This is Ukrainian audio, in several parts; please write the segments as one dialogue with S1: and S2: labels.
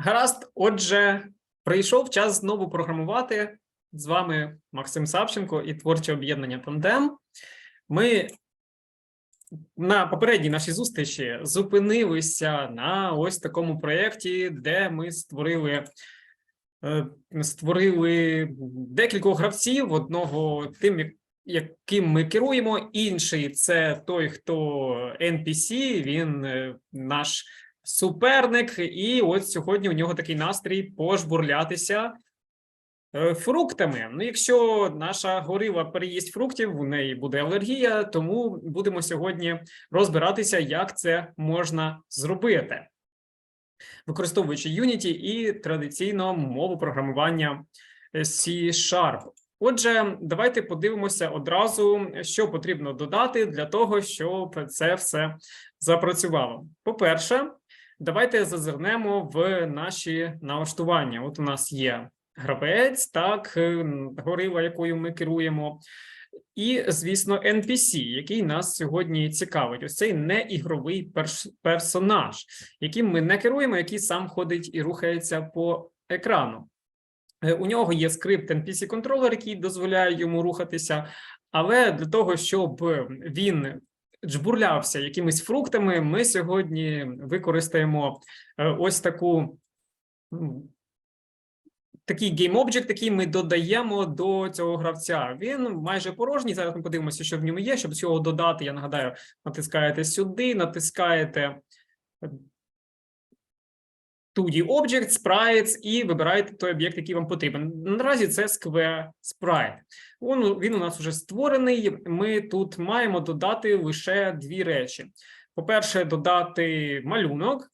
S1: Гаразд, отже, прийшов час знову програмувати. З вами Максим Савченко і творче об'єднання Тандем. Ми на попередній нашій зустрічі зупинилися на ось такому проєкті, де ми створили, е, створили декількох гравців. Одного тим, яким ми керуємо, інший це той, хто NPC, він е, наш суперник, і от сьогодні у нього такий настрій пожбурлятися е, фруктами. Ну, якщо наша горила переїсть фруктів, у неї буде алергія, тому будемо сьогодні розбиратися, як це можна зробити, використовуючи Unity і традиційно мову програмування е, C-Sharp. Отже, давайте подивимося одразу, що потрібно додати для того, щоб це все запрацювало. По-перше, давайте зазирнемо в наші налаштування. От у нас є гравець, так, е, горила, якою ми керуємо. І, звісно, NPC, який нас сьогодні цікавить. Ось цей неігровий перш- персонаж, яким ми не керуємо, який сам ходить і рухається по екрану. Е, У нього є скрипт NPC-контролер, який дозволяє йому рухатися, але для того, щоб він джбурлявся якимись фруктами, ми сьогодні використаємо е, ось таку такий гейм обжект, який ми додаємо до цього гравця. Він майже порожній. Зараз ми подивимося, що в ньому є. Щоб цього додати, я нагадаю, натискаєте сюди, натискаєте 2D Object, Sprites і вибираєте той об'єкт, який вам потрібен. Наразі це Square Sprite. Він, він у нас вже створений. Ми тут маємо додати лише дві речі: по-перше, додати малюнок.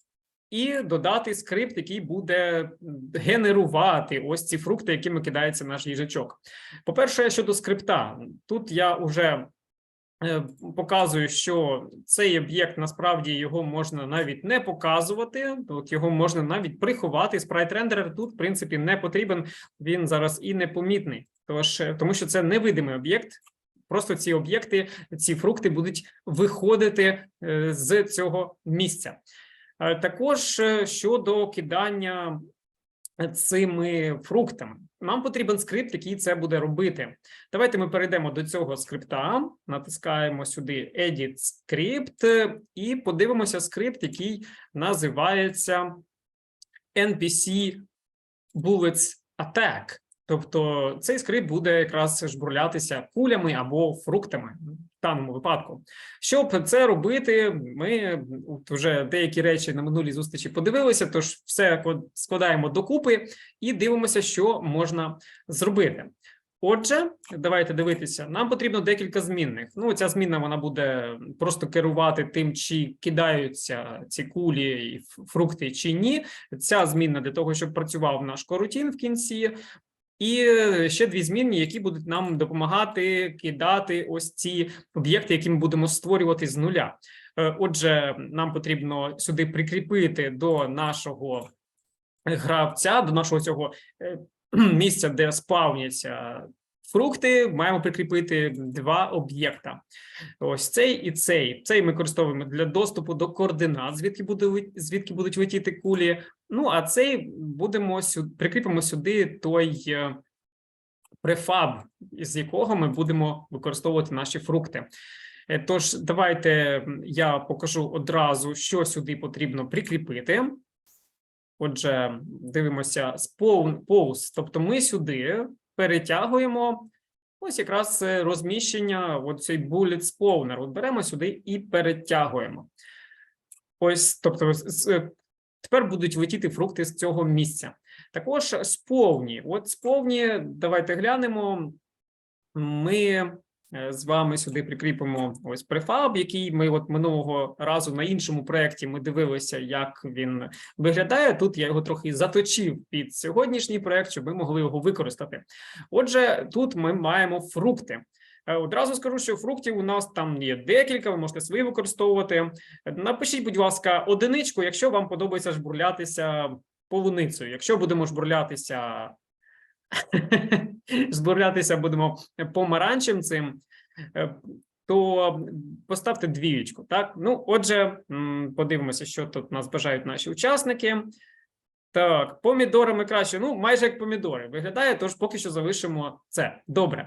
S1: І додати скрипт, який буде генерувати ось ці фрукти, якими кидається наш їжачок. По-перше, щодо скрипта, тут я вже показую, що цей об'єкт насправді його можна навіть не показувати. От його можна навіть приховати. Спрайт рендерер тут, в принципі, не потрібен. Він зараз і непомітний. Тож, е, тому що це невидимий об'єкт. Просто ці об'єкти, ці фрукти будуть виходити е, з цього місця. Е, Також е, щодо кидання цими фруктами, нам потрібен скрипт, який це буде робити. Давайте ми перейдемо до цього скрипта, натискаємо сюди Edit Script і подивимося скрипт, який називається NPC Bullets Attack. Тобто цей скрипт буде якраз жбурлятися кулями або фруктами в даному випадку. Щоб це робити, ми от вже деякі речі на минулій зустрічі подивилися, тож все складаємо докупи і дивимося, що можна зробити. Отже, давайте дивитися. Нам потрібно декілька змінних. Ну, ця змінна вона буде просто керувати тим, чи кидаються ці кулі і фрукти, чи ні. Ця змінна для того, щоб працював наш корутін в кінці. І е, ще дві змінні, які будуть нам допомагати кидати ось ці об'єкти, які ми будемо створювати з нуля. Е, Отже, нам потрібно сюди прикріпити до нашого гравця, до нашого цього е, місця, де спавняться фрукти, маємо прикріпити два об'єкта. Ось цей і цей. Цей ми використовуємо для доступу до координат, звідки буде звідки будуть летіти кулі. Ну а цей будемо сюди, прикріпимо сюди той е, префаб, із якого ми будемо використовувати наші фрукти. Е, Тож, давайте я покажу одразу, що сюди потрібно прикріпити. Отже, дивимося spawn pose, тобто ми сюди перетягуємо ось якраз е, розміщення, оцей цей bullet spawner. От беремо сюди і перетягуємо. Ось, тобто, з- тепер будуть летіти фрукти з цього місця. Також сповні. От сповні, давайте глянемо. Ми е, з вами сюди прикріпимо ось префаб, який ми от минулого разу на іншому проєкті ми дивилися, як він виглядає. Тут я його трохи заточив під сьогоднішній проєкт, щоб ми могли його використати. Отже, тут ми маємо фрукти. Е, Одразу скажу, що фруктів у нас там є декілька, ви можете свої використовувати. Напишіть, будь ласка, одиничку, якщо вам подобається жбурлятися полуницею. Якщо будемо жбурлятися, жбурлятися будемо помаранчем цим, е, то поставте двічку. Так, ну отже, подивимося, що тут нас бажають наші учасники. Так, помідорами краще. Ну, майже як помідори виглядає, тож поки що залишимо це. Добре.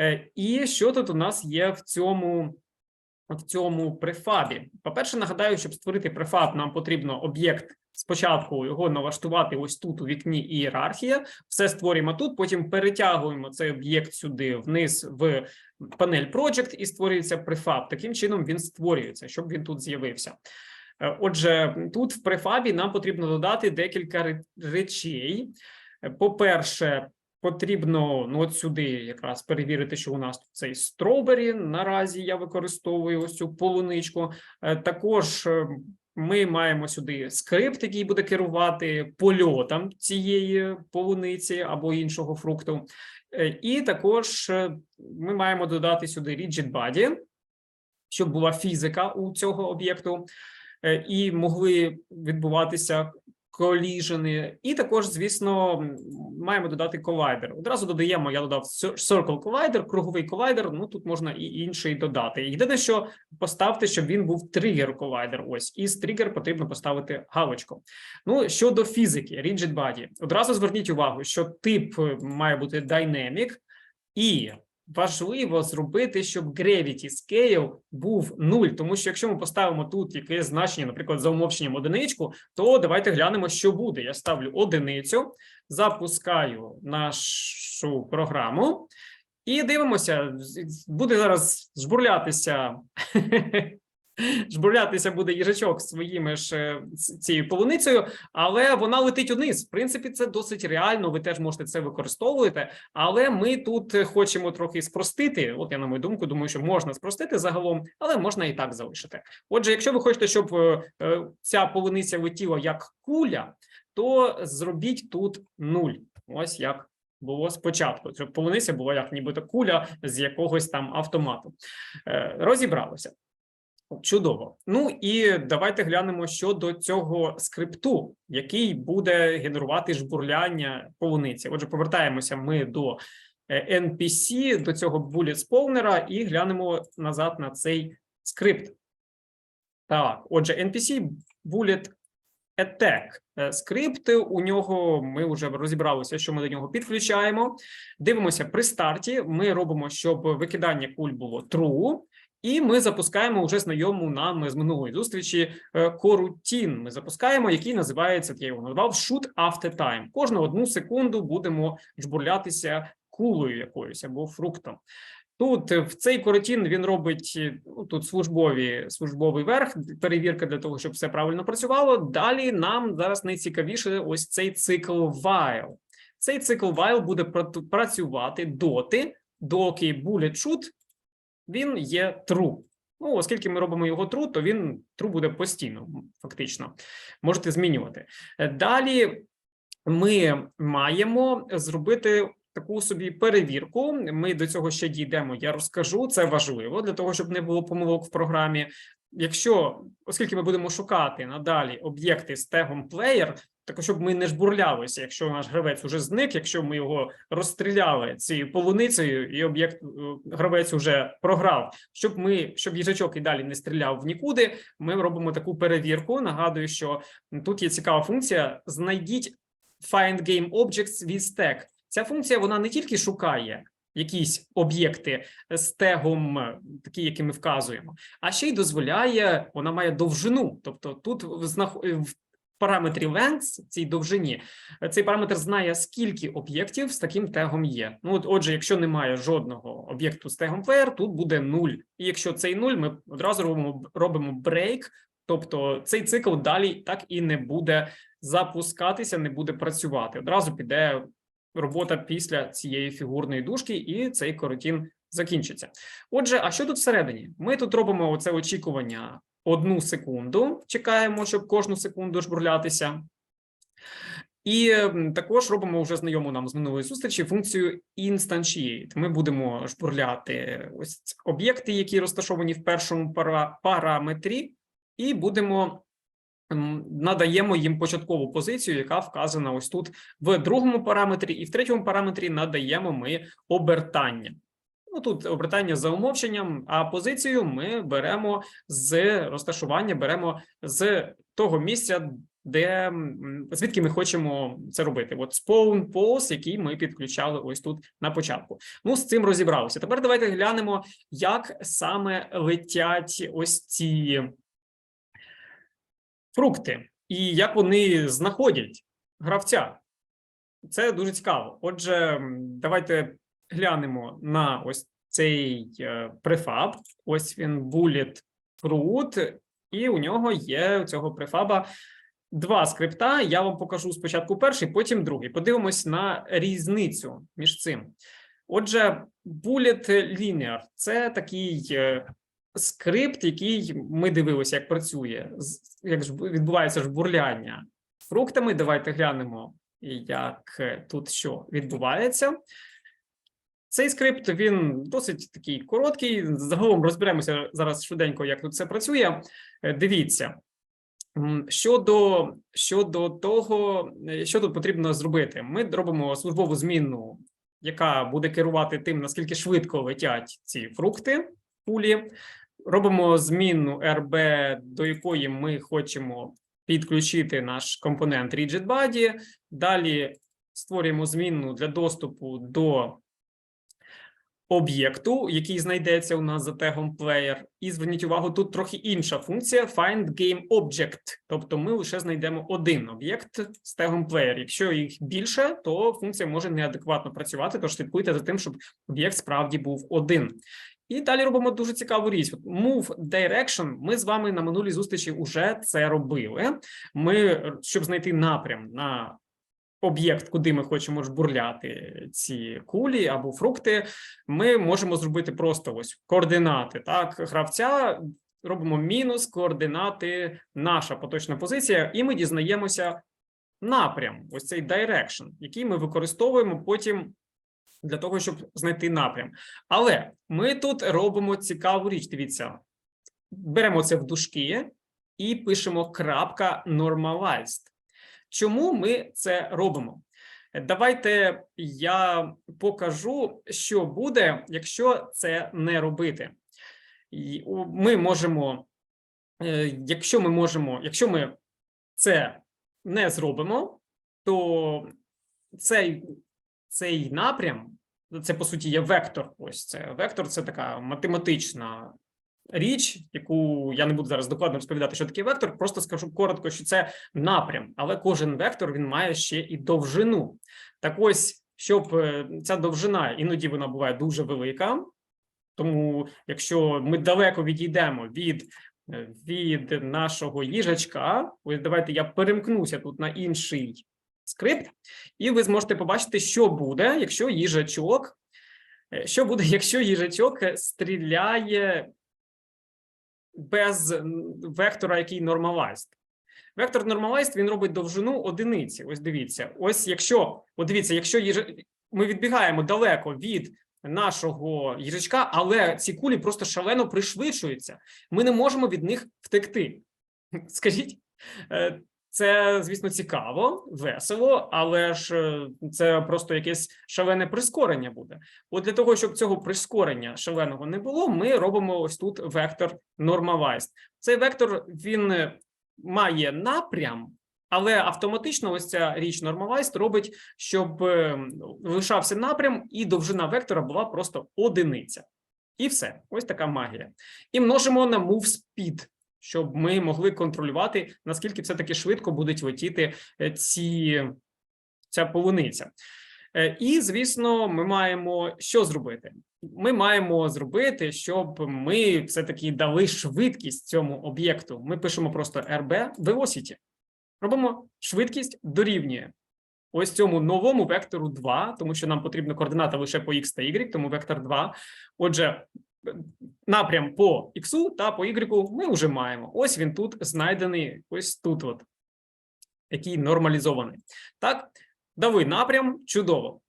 S1: Е, і що тут у нас є в цьому, в цьому префабі? По-перше, нагадаю, щоб створити префаб, нам потрібно об'єкт спочатку його налаштувати ось тут у вікні ієрархія. Все створюємо тут, потім перетягуємо цей об'єкт сюди вниз в панель Project і створюється префаб. Таким чином він створюється, щоб він тут з'явився. Е, Отже, тут в префабі нам потрібно додати декілька речей. Е, По-перше, потрібно ну от сюди якраз перевірити, що у нас тут цей стробері. Наразі я використовую ось цю полуничку. Е, Також е, ми маємо сюди скрипт, який буде керувати польотом цієї полуниці або іншого фрукту. Е, І також ми маємо додати сюди rigid body, щоб була фізика у цього об'єкту і могли відбуватися коліжени. І також, звісно, маємо додати колайдер. Одразу додаємо, я додав cir- circle collider, круговий колайдер. Ну тут можна і інший додати. Єдине, що поставте, щоб він був тригер колайдер. Ось і з тригер потрібно поставити галочку. Ну щодо фізики, rigid body, одразу зверніть увагу, що тип е, має бути dynamic і важливо зробити, щоб gravity scale був 0, тому що якщо ми поставимо тут якесь значення, наприклад, за умовченням одиничку, то давайте глянемо, що буде. Я ставлю одиницю, запускаю нашу програму і дивимося, буде зараз жбурлятися. Жбурлятися буде їжачок своїми ж е, цією полуницею, але вона летить униз. В принципі, це досить реально. Ви теж можете це використовувати. Але ми тут хочемо трохи спростити. От я на мою думку, думаю, що можна спростити загалом, але можна і так залишити. Отже, якщо ви хочете, щоб е, е, ця полуниця летіла як куля, то зробіть тут нуль. Ось як було спочатку. Щоб полуниця була як нібито куля з якогось там автомату. Розібралося. Чудово. Ну і давайте глянемо щодо цього скрипту, який буде генерувати жбурляння полуниці. Отже, повертаємося ми до е, NPC, до цього bullet споунера, і глянемо назад на цей скрипт. Так, отже, NPC bullet attack Е, скрипт. У нього ми вже розібралися, що ми до нього підключаємо. Дивимося при старті. Ми робимо, щоб викидання куль було true. І ми запускаємо вже знайому нам з минулої зустрічі е, корутін. Ми запускаємо, який називається, я його назвав shoot after time. Кожну одну секунду будемо жбурлятися кулею якоюсь або фруктом. Тут е, в цей коротін він робить е, ну, тут службові службовий верх, перевірка для того, щоб все правильно працювало. Далі нам зараз найцікавіше ось цей цикл while. Цей цикл while буде працювати доти, доки bullet shoot він є true. Ну, оскільки ми робимо його true, то він true буде постійно, фактично. Можете змінювати. Е, Далі ми маємо зробити таку собі перевірку. Ми до цього ще дійдемо. Я розкажу. Це важливо для того, щоб не було помилок в програмі. Якщо, оскільки ми будемо шукати надалі об'єкти з тегом player, так щоб ми не жбурлялися, якщо наш гравець уже зник, якщо ми його розстріляли цією полуницею, і об'єкт е, гравець уже програв. Щоб ми щоб їжачок і далі не стріляв в нікуди, ми робимо таку перевірку. Нагадую, що тут є цікава функція: знайдіть find game objects with tag. Ця функція вона не тільки шукає якісь об'єкти з тегом, такі, які ми вказуємо, а ще й дозволяє, вона має довжину. Тобто тут параметрі length, цій довжині, е, цей параметр знає, скільки об'єктів з таким тегом є. Ну, от, отже, якщо немає жодного об'єкту з тегом player, тут буде 0. І якщо цей 0, ми одразу робимо, робимо break, тобто цей цикл далі так і не буде запускатися, не буде працювати. Одразу піде робота після цієї фігурної дужки, і цей коротін закінчиться. Отже, а що тут всередині? Ми тут робимо оце очікування одну секунду, чекаємо, щоб кожну секунду жбурлятися. І також робимо вже знайому нам з минулої зустрічі функцію instantiate. Ми будемо жбурляти ось об'єкти, які розташовані в першому пара- параметрі, і будемо надаємо їм початкову позицію, яка вказана ось тут в другому параметрі, і в третьому параметрі надаємо ми обертання. Ну тут обертання за умовченням, а позицію ми беремо з розташування, беремо з того місця, де звідки ми хочемо це робити. От spawn pose, який ми підключали ось тут на початку. Ну, з цим розібралися. Тепер давайте глянемо, як саме летять ось ці фрукти, і як вони знаходять гравця. Це дуже цікаво. Отже, давайте глянемо на ось цей е, префаб. Ось він bullet fruit, і у нього є у цього префаба два скрипта. Я вам покажу спочатку перший, потім другий. Подивимось на різницю між цим. Отже, bullet linear – це такий е, скрипт, який ми дивилися, як працює, як відбувається жбурляння фруктами. Давайте глянемо, як е, тут що відбувається. Цей скрипт він досить такий короткий. Загалом розберемося зараз швиденько, як тут це працює. Е, Дивіться. Щодо, щодо того, е, що тут потрібно зробити, ми робимо службову змінну, яка буде керувати тим, наскільки швидко летять ці фрукти кулі. Робимо змінну RB, до якої ми хочемо підключити наш компонент RigidBody. Далі створюємо змінну для доступу до об'єкту, який знайдеться у нас за тегом player. І зверніть увагу, тут трохи інша функція find game object. Тобто ми лише знайдемо один об'єкт з тегом player. Якщо їх більше, то функція може неадекватно працювати, тож слідкуйте за тим, щоб об'єкт справді був один. І далі робимо дуже цікаву річ. От Move direction. Ми з вами на минулій зустрічі вже це робили. Ми, щоб знайти напрям на об'єкт, куди ми хочемо жбурляти ці кулі або фрукти, ми можемо зробити просто ось координати. Так, гравця робимо мінус координати, наша поточна позиція, і ми дізнаємося напрям, ось цей direction, який ми використовуємо потім для того, щоб знайти напрям. Але ми тут робимо цікаву річ. Дивіться, беремо це в дужки і пишемо крапка normalized. Чому ми це робимо? Давайте я покажу, що буде, якщо це не робити. Ми можемо, е, якщо ми можемо, якщо ми це не зробимо, то цей, цей напрям, це по суті є вектор. Ось це вектор, це така математична річ, яку я не буду зараз докладно розповідати, що таке вектор. Просто скажу коротко, що це напрям, але кожен вектор він має ще і довжину. Так ось, щоб е, ця довжина іноді вона буває дуже велика. Тому, якщо ми далеко відійдемо від, е, від нашого їжачка, ось давайте я перемкнуся тут на інший скрипт, і ви зможете побачити, що буде, якщо їжачок, е, що буде, якщо їжачок стріляє без вектора, який нормалайст. Вектор нормалайст він робить довжину одиниці. Ось дивіться. Ось якщо, от дивіться, якщо їж... ми відбігаємо далеко від нашого їжачка, але ці кулі просто шалено пришвидшуються. Ми не можемо від них втекти. Скажіть, е, це, звісно, цікаво, весело, але ж е, це просто якесь шалене прискорення буде. От для того, щоб цього прискорення шаленого не було, ми робимо ось тут вектор normalized. Цей вектор він е, має напрям, але автоматично ось ця річ normalized робить, щоб е, лишався напрям, і довжина вектора була просто одиниця. І все, ось така магія. І множимо на move speed, щоб ми могли контролювати, наскільки все-таки швидко будуть летіти е, ці, ця полуниця. Е, І, звісно, ми маємо що зробити? Ми маємо зробити, щоб ми все-таки дали швидкість цьому об'єкту. Ми пишемо просто RB velocity. Робимо швидкість дорівнює ось цьому новому вектору 2, тому що нам потрібна координата лише по x та y, тому вектор 2. Отже, напрям по x та по y ми вже маємо. Ось він тут знайдений, ось тут, от, який нормалізований. Так, дали напрям, чудово.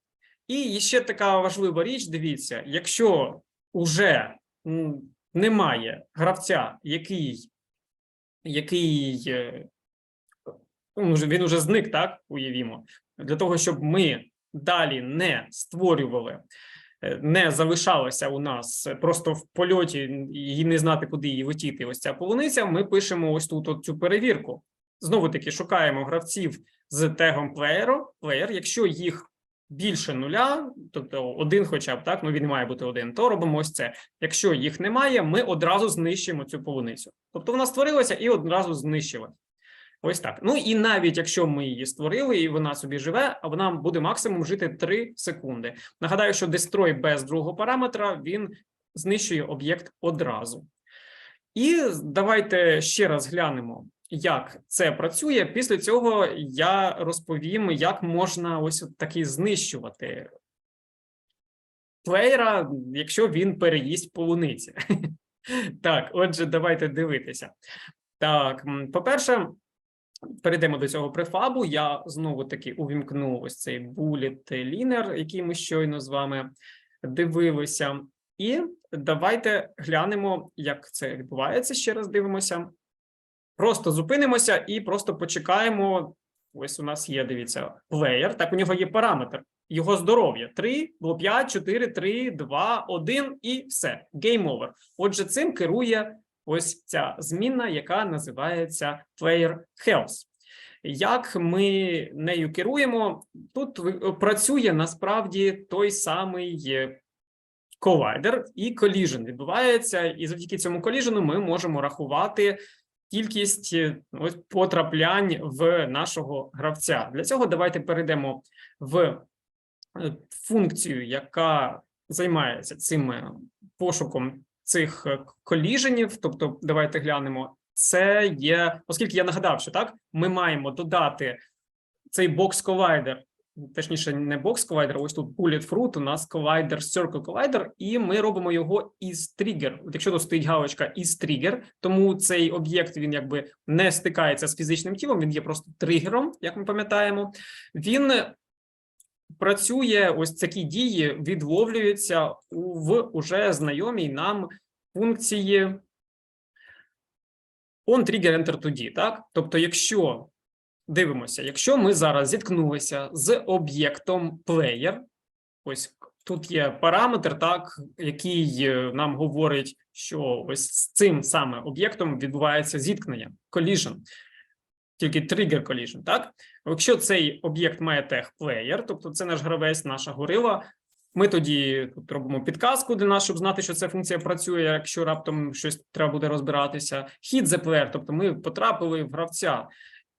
S1: І ще така важлива річ: дивіться, якщо уже немає гравця, який, який е, ну, вже- він уже зник, так? Уявімо, для того, щоб ми далі не створювали, не залишалося у нас просто в польоті і не знати, куди її летіти. Ось ця полуниця. Ми пишемо ось тут от цю перевірку. знову таки шукаємо гравців з тегом player, player. Якщо їх більше нуля, тобто один, хоча б так, ну він має бути один, то робимо ось це. Якщо їх немає, ми одразу знищуємо цю полуницю. Тобто вона створилася і одразу знищила. Ось так. Ну і навіть якщо ми її створили, і вона собі живе, вона буде максимум жити 3 секунди. Нагадаю, що destroy без другого параметра він знищує об'єкт одразу. І давайте ще раз глянемо, як це працює. Після цього я розповім, як можна ось таки знищувати плеєра, якщо він переїсть полуниці. Так, отже, давайте дивитися. Так, по-перше, перейдемо до цього префабу. Я знову таки увімкну ось цей bullet liner, який ми щойно з вами дивилися. І давайте глянемо, як це відбувається. Ще раз дивимося. Просто зупинимося і просто почекаємо. Ось у нас є, дивіться, плеєр. Так, у нього є параметр. Його здоров'я 3, було 5, 4, 3, 2, 1 і все. Game over. Отже, цим керує ось ця змінна, яка називається player health. Як ми нею керуємо? Тут працює насправді той самий е, колайдер і collision відбувається, і завдяки цьому коліжену ми можемо рахувати кількість е, ось потраплянь в нашого гравця. Для цього давайте перейдемо в е, функцію, яка займається цим е, пошуком цих е, коліженів. Тобто, давайте глянемо. Це є, оскільки я нагадав, що так ми маємо додати цей бокс колайдер точніше, не бокс колайдер, ось тут bullet fruit, у нас колайдер, circle колайдер, і ми робимо його із. От якщо тут стоїть галочка із trigger, тому цей об'єкт він якби не стикається з фізичним тілом, він є просто тригером, як ми пам'ятаємо. Він працює ось такі дії, відловлюються в уже знайомій нам функції on trigger enter D, так? Тобто, якщо дивимося, якщо ми зараз зіткнулися з об'єктом player, ось тут є параметр, так, який е, нам говорить, що ось з цим саме об'єктом відбувається зіткнення, collision, тільки trigger collision, так? Якщо цей об'єкт має тег player, тобто це наш гравець, наша горила, ми тоді тут робимо підказку для нас, щоб знати, що ця функція працює, якщо раптом щось треба буде розбиратися. Hit the player, тобто ми потрапили в гравця.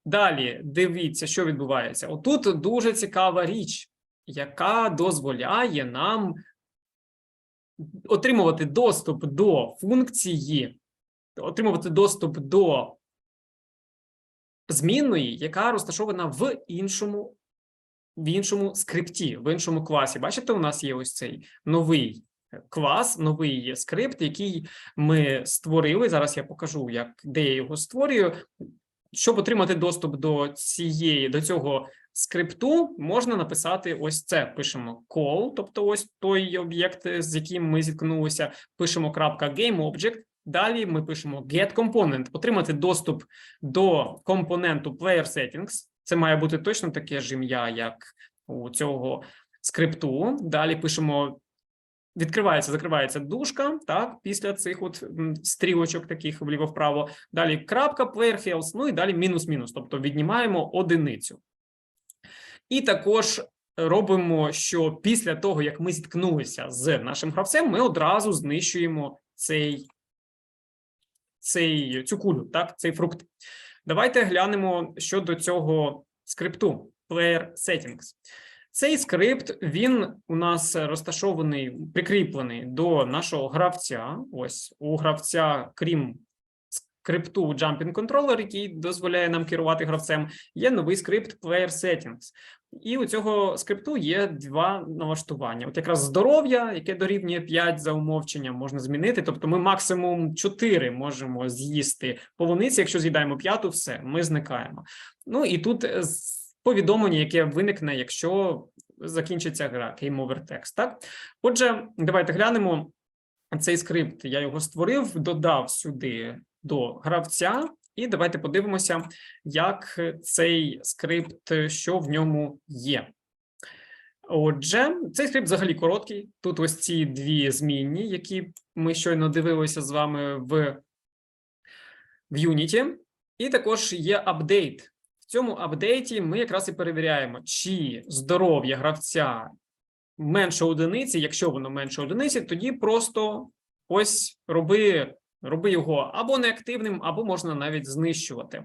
S1: Далі дивіться, що відбувається. Отут дуже цікава річ, яка дозволяє нам отримувати доступ до функції, отримувати доступ до змінної, яка розташована в іншому, в іншому скрипті, в іншому класі. Бачите, у нас є ось цей новий клас, новий скрипт, який ми створили. Зараз я покажу, як де я його створюю. Щоб отримати доступ до цієї до цього скрипту, можна написати ось це. Пишемо call, тобто ось той об'єкт, з яким ми зіткнулися. Пишемо крапка GameObject. Далі ми пишемо get component, отримати доступ до компоненту player settings. Це має бути точно таке ж ім'я, як у цього скрипту. Далі пишемо відкривається, закривається дужка, так, після цих от стрілочок таких вліво-вправо. Далі крапка, player health, ну і далі мінус-мінус, тобто віднімаємо одиницю. І також робимо, що після того, як ми зіткнулися з нашим гравцем, ми одразу знищуємо цей, цей, цю кулю, так, цей фрукт. Давайте глянемо щодо цього скрипту player settings. Цей скрипт він у нас розташований, прикріплений до нашого гравця. Ось у гравця, крім скрипту Jumping Controller, який дозволяє нам керувати гравцем, є новий скрипт Player Settings. І у цього скрипту є два налаштування. От якраз здоров'я, яке дорівнює 5 за умовченням, можна змінити. Тобто ми максимум 4 можемо з'їсти полуниці. Якщо з'їдаємо п'яту, все, ми зникаємо. Ну і тут е, повідомлення, яке виникне, якщо закінчиться гра Game Over Text, так? Отже, давайте глянемо цей скрипт. Я його створив, додав сюди до гравця, і давайте подивимося, як цей скрипт, що в ньому є. Отже, цей скрипт взагалі короткий. Тут ось ці дві змінні, які ми щойно дивилися з вами в, в Unity. І також є апдейт. В цьому апдейті ми якраз і перевіряємо, чи здоров'я гравця менше одиниці. Якщо воно менше одиниці, тоді просто ось роби, роби його або неактивним, або можна навіть знищувати.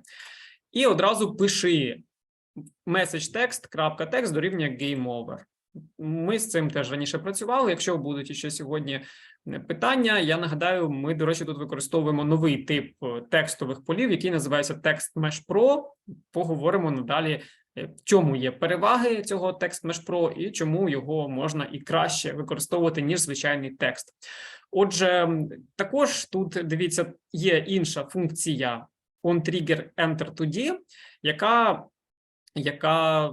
S1: І одразу пиши message text, крапка текст дорівнює game over. Ми з цим теж раніше працювали. Якщо будуть ще сьогодні е, питання, я нагадаю, ми, до речі, тут використовуємо новий тип е, текстових полів, який називається Text Mesh. Поговоримо надалі, в чому є переваги цього Mesh Pro і чому його можна і краще використовувати, ніж звичайний текст. Отже, також тут дивіться, є інша функція onTrigger Enter to яка, яка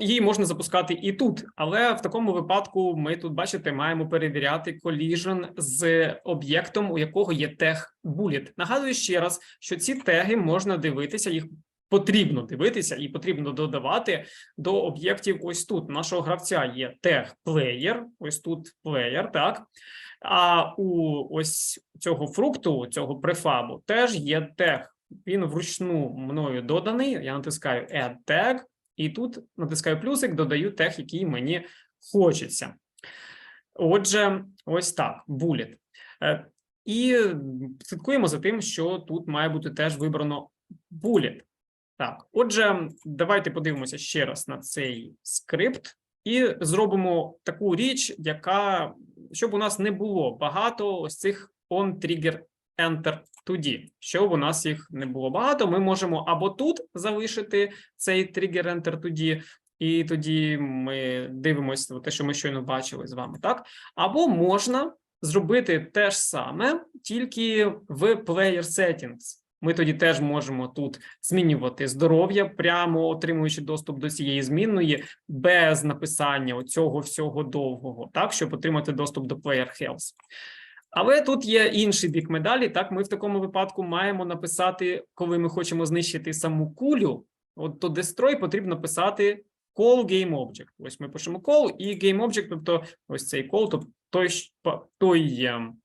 S1: її можна запускати і тут, але в такому випадку ми тут, бачите, маємо перевіряти collision з об'єктом, у якого є тег bullet. Нагадую ще раз, що ці теги можна дивитися, їх потрібно дивитися і потрібно додавати до об'єктів. Ось тут нашого гравця є тег player, ось тут player, так. А у ось цього фрукту, цього префабу, теж є тег. Він вручну мною доданий. Я натискаю Add tag, і тут натискаю плюсик, додаю тег, який мені хочеться. Отже, ось так, bullet. Е, І слідкуємо за тим, що тут має бути теж вибрано bullet. Так, отже, давайте подивимося ще раз на цей скрипт і зробимо таку річ, яка щоб у нас не було багато ось цих on trigger enter toді. Щоб у нас їх не було багато, ми можемо або тут залишити цей trigger enter toді, і тоді ми дивимося те, що ми щойно бачили з вами, так? Або можна зробити те ж саме, тільки в player settings. Ми тоді теж можемо тут змінювати здоров'я, прямо отримуючи доступ до цієї змінної, без написання оцього всього довгого, так, щоб отримати доступ до player health. Але тут є інший бік медалі. Так, ми в такому випадку маємо написати, коли ми хочемо знищити саму кулю, от то destroy потрібно писати call game object. Ось ми пишемо call і game object, тобто ось цей call, тобто той, той ем,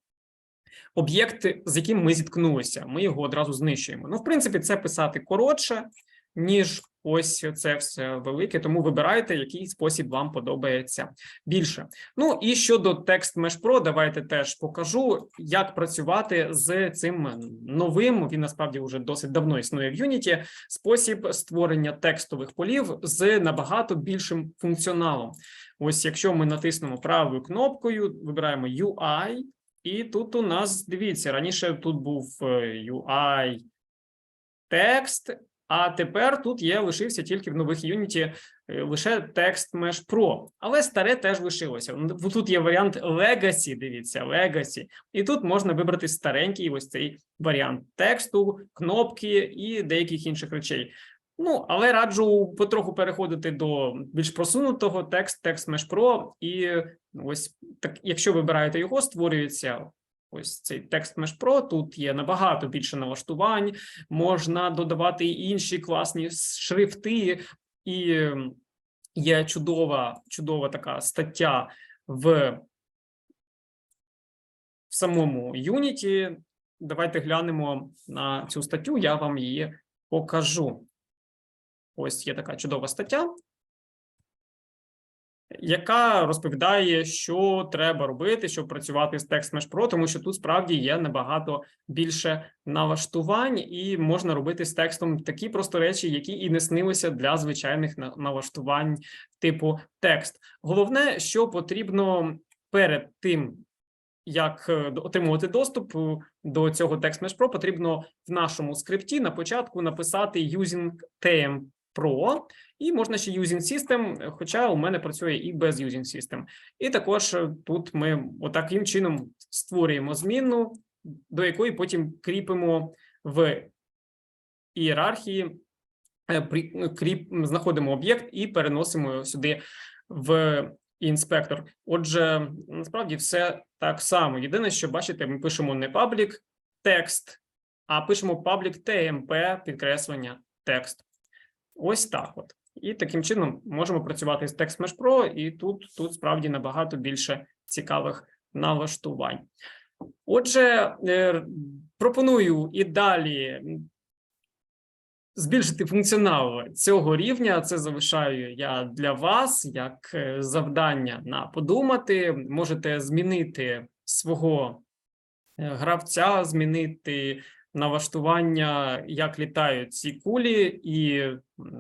S1: об'єкт, з яким ми зіткнулися. Ми його одразу знищуємо. Ну, в принципі, це писати коротше, ніж ось це все велике. Тому вибирайте, який спосіб вам подобається більше. Ну і щодо Mesh Pro, давайте теж покажу, як працювати з цим новим. Він насправді вже досить давно існує в Unity, спосіб створення текстових полів з набагато більшим функціоналом. Ось, якщо ми натиснемо правою кнопкою, вибираємо UI, і тут у нас дивіться, раніше тут був е, UI текст, а тепер тут є лишився тільки в нових Unity е, лише текст Mesh Pro, але старе теж лишилося. Тут є варіант Legacy, дивіться, Legacy. І тут можна вибрати старенький ось цей варіант тексту, кнопки і деяких інших речей. Ну, але раджу потроху переходити до більш просунутого текст, текст Mesh Pro, і ось так, якщо вибираєте його, створюється ось цей текст Mesh Pro. Тут є набагато більше налаштувань, можна додавати і інші класні шрифти, і є чудова, чудова така стаття в, в самому Unity. Давайте глянемо на цю статтю, я вам її покажу. Ось є така чудова стаття, яка розповідає, що треба робити, щоб працювати з Mesh Pro, тому що тут справді є набагато більше налаштувань, і можна робити з текстом такі просто речі, які і не снилися для звичайних налаштувань типу текст. Головне, що потрібно перед тим. Як е, отримувати доступ е, до цього Text Mesh Pro, потрібно в нашому скрипті на початку написати using TM Pro, і можна ще using system, хоча у мене працює і без using system. І також е, тут ми отаким чином створюємо змінну, до якої потім кріпимо в ієрархії, е, ну, кріп, знаходимо об'єкт і переносимо його сюди в інспектор. Отже, насправді все так само. Єдине, що бачите, ми пишемо не public текст, а пишемо public tmp підкреслення текст. Ось так от. І таким чином можемо працювати з Text Mesh Pro, і тут, тут справді набагато більше цікавих налаштувань. Отже, е, пропоную і далі збільшити функціонал цього рівня. Це залишаю я для вас як е, завдання на подумати. Можете змінити свого е, гравця, змінити налаштування, як літають ці кулі, і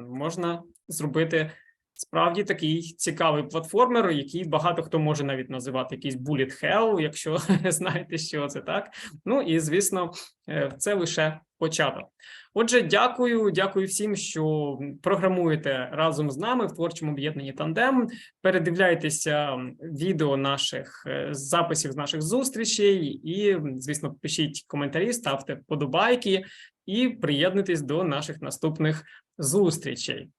S1: можна зробити справді такий цікавий платформер, який багато хто може навіть називати якийсь bullet hell, якщо знаєте, що це так. Ну і звісно, е, це лише початок. Отже, дякую, дякую всім, що програмуєте разом з нами в творчому об'єднанні тандем. Передивляйтеся відео наших е, записів з наших зустрічей, і, звісно, пишіть коментарі, ставте вподобайки і приєднуйтесь до наших наступних зустрічей.